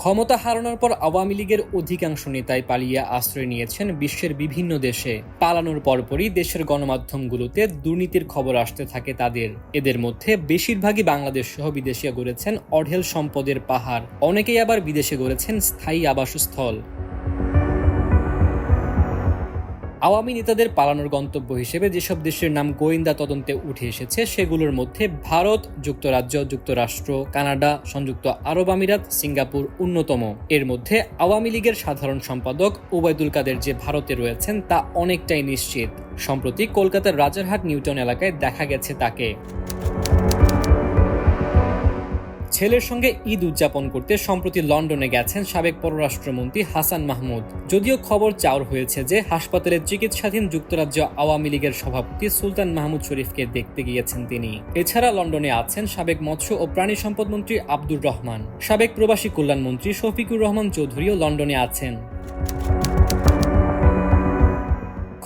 ক্ষমতা হারানোর পর আওয়ামী লীগের অধিকাংশ নেতাই পালিয়ে আশ্রয় নিয়েছেন বিশ্বের বিভিন্ন দেশে। পালানোর পরপরই দেশের গণমাধ্যমগুলোতে দুর্নীতির খবর আসতে থাকে তাদের। এদের মধ্যে বেশিরভাগই বাংলাদেশ সহ বিদেশে গড়েছেন অঢেল সম্পদের পাহাড়। অনেকেই আবার বিদেশে গড়েছেন স্থায়ী আবাসস্থল। আওয়ামী নেতাদের পালানোর গন্তব্য হিসেবে যেসব দেশের নাম গোয়েন্দা তদন্তে উঠে এসেছে, সেগুলোর মধ্যে ভারত, যুক্তরাজ্য, যুক্তরাষ্ট্র, কানাডা, সংযুক্ত আরব আমিরাত, সিঙ্গাপুর অন্যতম। এর মধ্যে আওয়ামী লীগের সাধারণ সম্পাদক ওবায়দুল কাদের যে ভারতে রয়েছেন, তা অনেকটাই নিশ্চিত। সম্প্রতি কলকাতার রাজারহাট নিউটন এলাকায় দেখা গেছে তাকে। ছেলের সঙ্গে ঈদ উদযাপন করতে সম্প্রতি লন্ডনে গেছেন সাবেক পররাষ্ট্রমন্ত্রী হাসান মাহমুদ। যদিও খবর চাউর হয়েছে যে হাসপাতালে চিকিৎসাধীন যুক্তরাজ্য আওয়ামী লীগের সভাপতি সুলতান মাহমুদ শরীফকে দেখতে গিয়েছেন তিনি। এছাড়া লন্ডনে আছেন সাবেক মৎস্য ও প্রাণী সম্পদ মন্ত্রী আব্দুর রহমান। সাবেক প্রবাসী কল্যাণ মন্ত্রী শফিকুর রহমান চৌধুরীও লন্ডনে আছেন।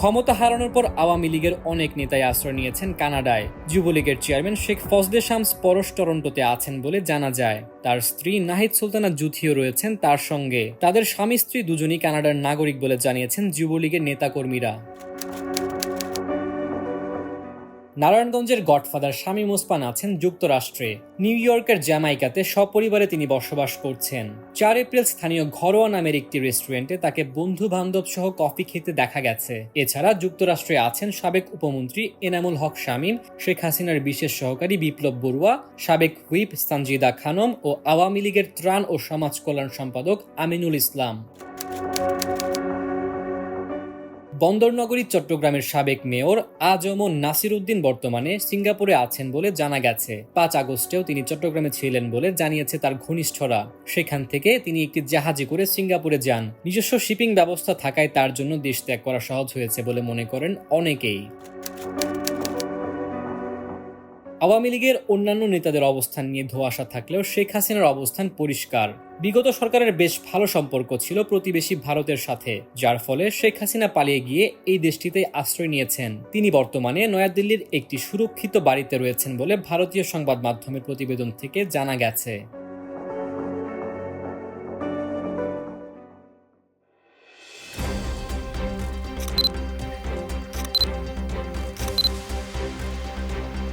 ক্ষমতা হারানোর পর আওয়ামী লীগের অনেক নেতাই আশ্রয় নিয়েছেন কানাডায়। যুবলীগের চেয়ারম্যান শেখ ফজদে শামস পরশ টরন্টোতে আছেন বলে জানা যায়। তার স্ত্রী নাহিদ সুলতানা জুথিও রয়েছেন তার সঙ্গে। তাদের স্বামী স্ত্রী দুজনই কানাডার নাগরিক বলে জানিয়েছেন যুবলীগের নেতাকর্মীরা। নারায়ণগঞ্জের গডফাদার শামীম ওসমান আছেন যুক্তরাষ্ট্রে। নিউ ইয়র্কের জ্যামাইকাতে সপরিবারে তিনি বসবাস করছেন। চার এপ্রিল স্থানীয় ঘরোয়া নামের একটি রেস্টুরেন্টে তাকে বন্ধু বান্ধব সহ কফি খেতে দেখা গেছে। এছাড়া যুক্তরাষ্ট্রে আছেন সাবেক উপমন্ত্রী এনামুল হক শামীম, শেখ হাসিনার বিশেষ সহকারী বিপ্লব বড়ুয়া, সাবেক হুইপ সানজিদা খানম ও আওয়ামী লীগের ত্রাণ ও সমাজ কল্যাণ সম্পাদক আমিনুল ইসলাম। বন্দরনগরী চট্টগ্রামের সাবেক মেয়র আজম নাসির উদ্দিন বর্তমানে সিঙ্গাপুরে আছেন বলে জানা গেছে। পাঁচ আগস্টেও তিনি চট্টগ্রামে ছিলেন বলে জানিয়েছে তার ঘনিষ্ঠরা। সেখান থেকে তিনি একটি জাহাজে করে সিঙ্গাপুরে যান। নিজস্ব শিপিং ব্যবস্থা থাকায় তার জন্য দেশ ত্যাগ করা সহজ হয়েছে বলে মনে করেন অনেকেই। আওয়ামী লীগের অন্যান্য নেতাদের অবস্থান নিয়ে ধোয়াশা থাকলেও শেখ হাসিনার অবস্থান পরিষ্কার। বিগত সরকারের বেশ ভালো সম্পর্ক ছিল প্রতিবেশী ভারতের সাথে, যার ফলে শেখ হাসিনা পালিয়ে গিয়ে এই দেশটিতে আশ্রয় নিয়েছেন। তিনি বর্তমানে নয়াদিল্লির একটি সুরক্ষিত বাড়িতে রয়েছেন বলে ভারতীয় সংবাদ মাধ্যমের প্রতিবেদন থেকে জানা গেছে।